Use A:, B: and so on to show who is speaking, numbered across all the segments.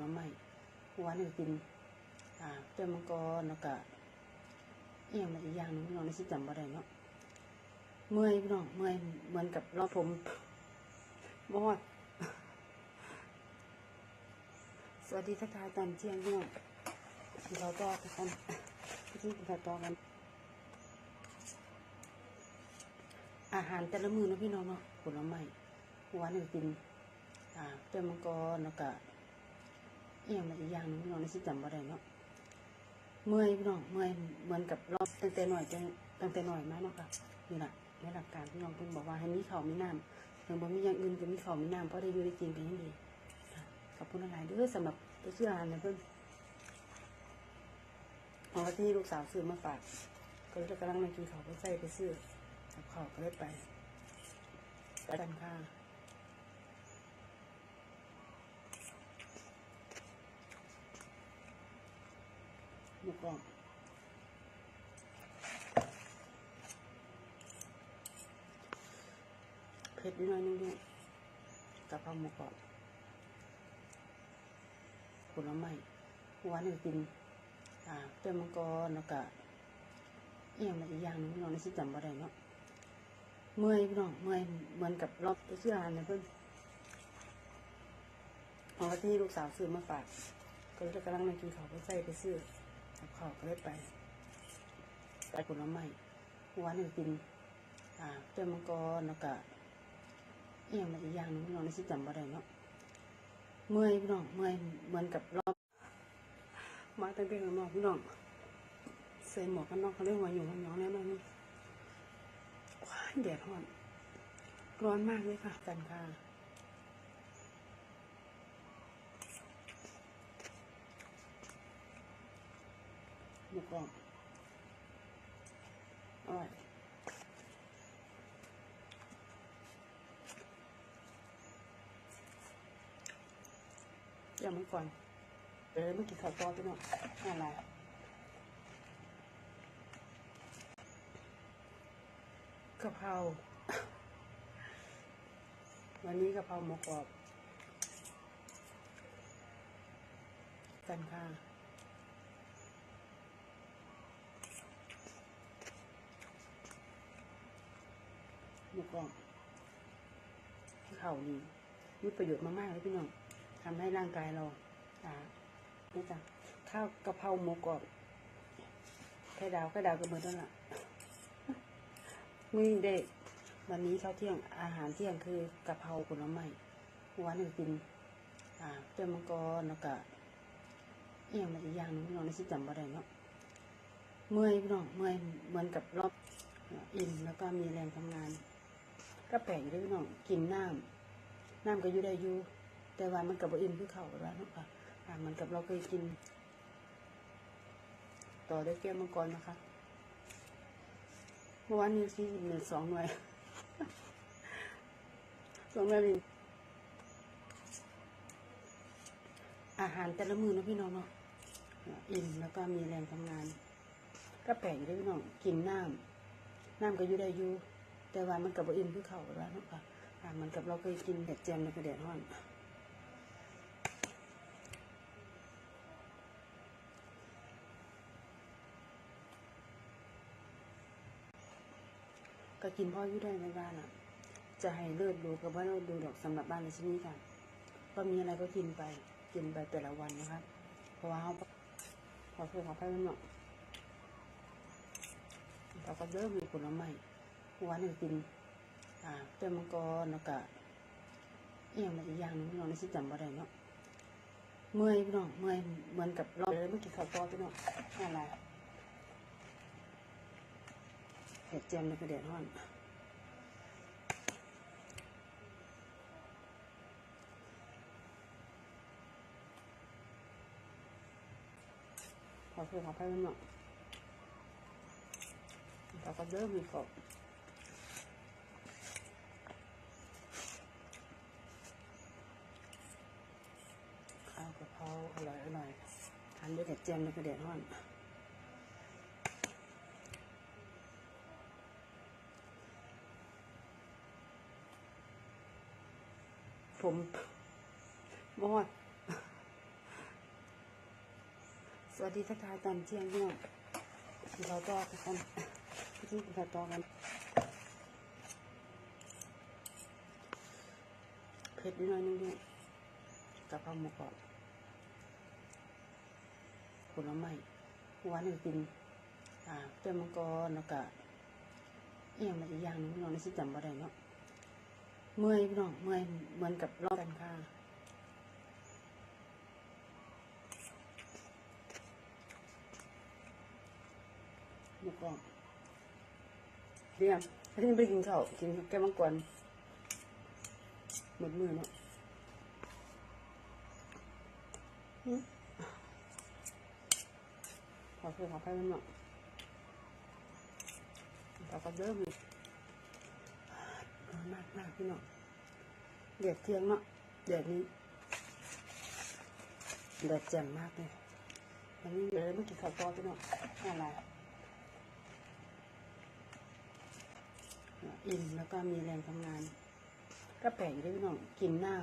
A: ลไม้วันหนึ่งกินอ่าเจ้ามังกรแล้วก็เอียงมาอีกอย่างนึงพี่น้องนี่สิจำบ่ได้เนาะเมื่อยพี่น้องเมื่อยเหมือนกับรอผมบอดสวัสดีทักทายตอนเที่ยงพี่น้องกินข้าต่อกันที่กินข้าต่อกัน อาหารแต่ละมือนะพี่น้องเนาะผลไม้วันหนึ่งกินอ่าเจ้ามังกรแล้วก็ เอียงมาอีกอย่างหนึงพี่น้องนี่สิจำบ่ได้เนาะเมื่อยพี่น้องเมื่อยเหมือนกับรอบตั้งแต่หน่อยจังตั้งแต่หน่อยมาเนาะค่ะนี่แหละในหลักการพี่น้องเพิ่นบอกว่าให้มีข้าวมีน้ำถึงบ่มีอย่างอื่นก็มีข้าวมีน้ำเพราะได้อยู่ได้กินกันยังดีขอบคุณหลายๆด้อสำหรับไปซื้ออาหารนะเพิ่นเพราะว่าที่ลูกสาวซื้อมาฝากก็เลยกำลังนั่งกินข้าวไปใส่ไปซื้อกับข้าวก็เลยไปไปกันค่ะ หมูกรอบเผ็ดนิดหน่อยนึงด้วยกะเพราหมูกรอบผลไม้วันกินอ่าเจ้มังกรแล้วก็เอียงมาอีกอย่างหนึงพี่น้องนี่สิจำบ่ได้เนาะเมื่อยพี่น้องเมื่อยเหมือนกับรอบไปซื้ออาหารนะเพิ่นเพราที่ลูกสาวซื้อมาฝากก็เลยกำลังนั่งกินข้าวไปใส่ไปซื้อ กับข้าวก็เลยไป ไปผลไม้วันหนึ่งกินอ่าเจ้ามังกรแล้วก็เอียงมาอีกอย่างนึงพี่น้องนี่สิจำบ่ได้เนาะเมื่อยพี่น้องเมื่อยเหมือนกับรอบมาตั้งแต่ข้างนอกพี่น้องใส่หมวกกันน็อกเขาเรียกว่าอยู่ข้างนอกแน่นอนนี่ว้าแดดร้อนร้อนมากเลยค่ะกันค่ะ กรอบอร่อยยังไม่ก่อนเออเมื่อกี้ข้าวต้อพี่น้องอะไรกะเพราวันนี้กะเพราหมูกรอบกันค่ะ หมูกรอบข้าวนี่มีประโยชน์มากๆเลยพี่น้องทำให้ร่างกายเราอ่านี่จ้ะข้าวกะเพราหมูกรอบไข่ดาวไข่ดาวก็เหมือนนั่นแหละมีเด็กวันนี้ข้าวเที่ยงอาหารเที่ยงคือกะเพราผลไม้วันหนึ่งกินอ่าเจ้ามังกรแล้วก็เอียงมาอีกอย่างนึงพี่น้องนี่สิจำบ่ได้เนาะเมื่อยพี่น้องเมื่อยเหมือนกับรอบอิ่มแล้วก็มีแรงทำงาน ก็แปลกอยู่ด้วยพี่น้องกินน้ำน้ำก็อยู่ได้อยู่แต่ว่ามันกับอิ่มคือเขาแล้วเนาะค่ะอ่าเหมือนกับเราเคยกิน ต่อได้แก้วมังกรนะคะเมื่อวานนี้ที่หนึ่งสองหน่วยสองหน่วยเป็นอาหารแต่ละมือนะพี่น้องเนาะอิ่มแล้วก็มีแรงทำงาน ก็แปลกอยู่ด้วยพี่น้องกินน้ำน้ำก็อยู่ได้อยู่ แต่ว่ามันกับอิ่มคือเขาแล้วนะค่ะอ่าเหมือนกับเราเคยกินเด็ดแจมในกระเดียดห้อนก็กินพ่ออยู่ได้ในบ้านอะ จะให้เลิศดูกับว่าเราดูดอกสำหรับบ้านในที่นี้ค่ะก็มีอะไรก็กินไป กินไปแต่ละวันนะคะเพราะว่าเขาขอโทษขอไปมันเนาะเราก็เริ่มมีผลไม้ วันหนึ่งกินอ่าเจ้ามังกรแล้วก็เอียงมาอีกอย่างหนึงพี่น้องในที่จำบ่ได้เนาะเมื่อยพี่น้องเมื่อยเหมือนกับเราเลยเมื่อกี้ข้าวต้อพี่น้องอะไรเห็ดแจมในกระเดียดห้อนขอโทษขอไปมันเนาะเราก็เริ่มมีกบข้าวกะเพราอร่อยอร่อย ทานด้วยเห็ดเจียมในกระเดียดห้อนผมบอดสวัสดีทักทายตอนเที่ยงเนี่ยเราก็กันที่เราวต่อกันเผ็ดนิดหน่อยนึงด้วยกะเพราหมูกรอบ ผลไม้หวานหนึ่งกินอ่าเต้มมังกรแล้วก็เอี่ยมาอีกอย่างนึงพี่น้องในสิจำบ่ได้เนาะเมื่อยพี่น้องเมื่อยเหมือนกับรอบกันค่ะหมูกรอบเรียมถ้าที่ไปกินข้าวกินแก้วมังกรหมดมือเนาะหึข อเพื่อขอไปมันเนาะเราก็เริ่มเลยร้อนมากมากพี่เนาะเดือดเที่ยงเนาะเดือดนี้เดือดแจ่มมากเลยวันนี้เลยไม่กินข้าวต้อพี่เนาะอะไรอิ่มแล้วก็มีแรงทำงาน ก็แปลกอยู่พี่น้องกินน้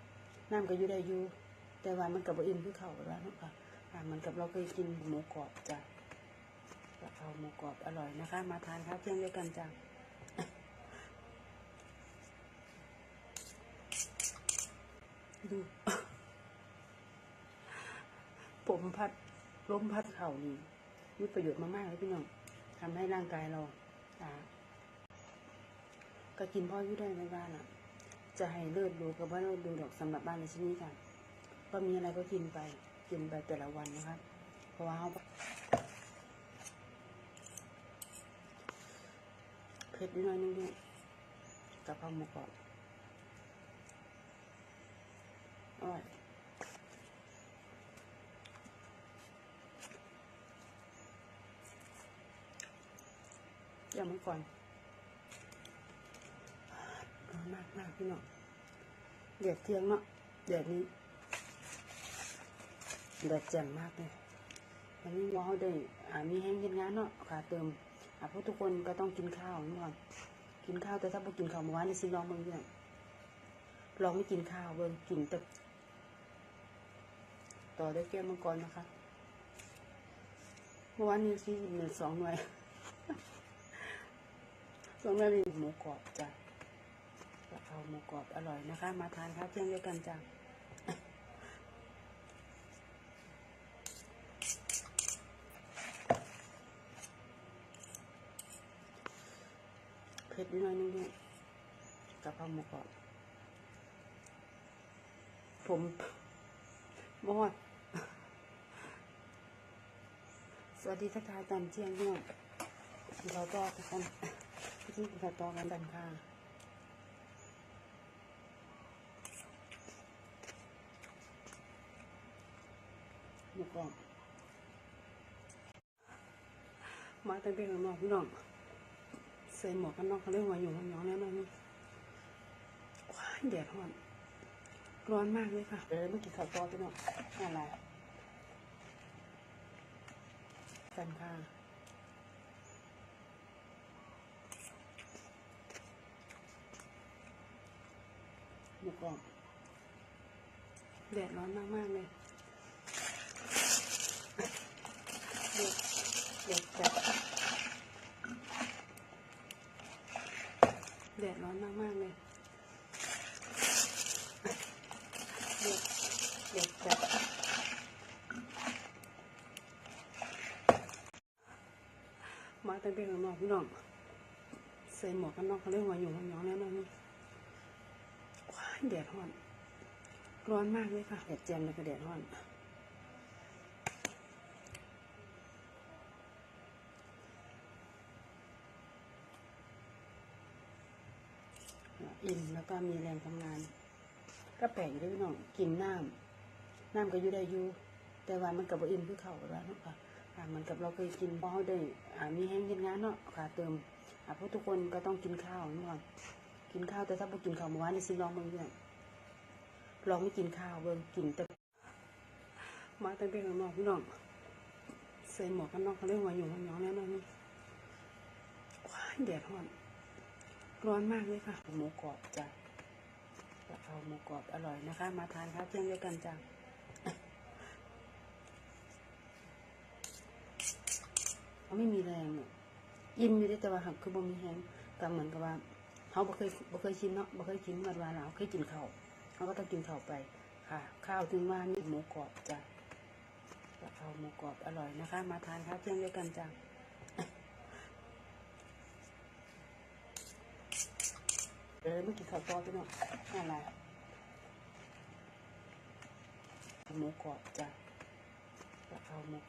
A: ำน้ำก็อยู่ได้อยู่แต่ว่ามันกับอิ่มคือเขาแล้วเนาะค่ะ อ่ามันกับเราเคยกินหมูกรอบจ้ะกะเพราหมูกรอบอร่อยนะคะ มาทานข้าวเที่ยงด้วยกันจ้ะดู ผมพัดล้มพัดเข่านี่มีประโยชน์มากๆเลยพี่น้องทำให้ร่างกายเราอ่าก็กินพ่ออยู่ได้ในบ้านอะ จะให้เลิศดูกับว่าเลิศดูดอกสำหรับบ้านในที่นี้ค่ะ ก็มีอะไรก็กินไป กินไปแต่ละวันนะครับเพราะว่าเขาเผ็ดนิดหน่อยนึงด้วยกะเพราหมูกรอบอร่อยอย่างเมื่อก่อนร้อนมากมากพี่น้องเดือดเที่ยงเนาะเดือดนี้ เดือดแจ่มมากเลยวันนี้ว้าวได้อามีแห้งเย็นงานเนาะค่ะเติมอาเพราะทุกคนก็ต้องกินข้าวเมื่ก่อนกินข้าวแต่ถ้าไม่กินข้าวเมื่อวานนี่สิลองเบิ่งเนี่ยลองไม่กินข้าวเบิ่งกินแต่ต่อด้วยแก้วมังกรนะคะเมื่อวานนี้สิเหลือสองหน่วยสองหน่วยเป็นหมูกรอบจ้ะกะเพราหมูกรอบอร่อยนะคะ มาทานข้าวเที่ยงด้วยกันจ้ะ เผ็ดนิดหน่อยนึงด้วยกะเพราหมูกรอบผมบอดสวัสดีทักทายตอนเที่ยงด้วยเราก็กันที่เราต่อกันกันค่ะหมูกรอบมาตั้งแต่ข้างนอกพี่น้อง ใส่หมวกกันน็อกเขาเรียกว่าอยู่ข้างนอกแล้วนะนี่ว้ายแดดร้อนร้อนมากเลยค่ะเดี๋ยวเมื่อกี้ข้าวต้อพี่น้องอะไรกันค่ะหมูกรอบแดดร้อนมากๆเลยเด็กเด็กจัด แดดร้อนมากๆเลยเด็กเด็กจัดมาตั้งแต่ข้างนอกพี่น้องใส่หมวกกันน็อกเขาเรียกว่าอยู่ข้างนอกแล้วนะนี่ว้าแดดร้อน ร้อนมากเลยค่ะแดดแจ่มเลยก็แดดร้อน อิ่มแล้ว ก็มีแรงทำงาน ก็แปลกอยู่ด้วยพี่น้องกินน้ำน้ำก็อยู่ได้อยู่แต่ว่ามันกับอิ่มคือเขาแล้วเนาะค่ะอ่ามันกับเราเคยกินเพราะเขาได้อ่ามีแห้งย็นงานเนาะค่ะเติมอ่าเพราะทุกคนก็ต้องกินข้าวเมื่นกินข้าวแต่ถ้าไม่กินข้าวเมื่อวานนี่สิลองเบิ่งเนี่ยลองไม่กินข้าวเบิ่งกินแต่มาตั้งแต่ข้างนอกพี่น้องใส่หมวกกันนอกเขาเรียกว่าอยู่ข้างนอกแล้วนะนี่ว้าแดดร้อน ร้อนมากเลยค่ะ หมูกรอบจ้ะกะเพราหมูกรอบอร่อยนะคะ มาทานข้าวเที่ยงด้วยกันจ้ะไม่มีแรงอะอิ่มอยู่ได้แต่ว่าหักคือบ่มีแรงก็เหมือนกับว่าเขาบ่เคยบ่เคยชินเนาะบ่เคยกินมาว่าเราเคยกินข้าวเขาก็ต้องกินข้าวไปค่ะ ข้าวถึงมานี่หมูกรอบจ้ะกะเพราหมูกรอบอร่อยนะคะ มาทานข้าวเที่ยงด้วยกันจ้ะ เออไม่กี่ข้าวต้อพี่น้องอะไรหมูกรอบจ้ะกะเพราหมูก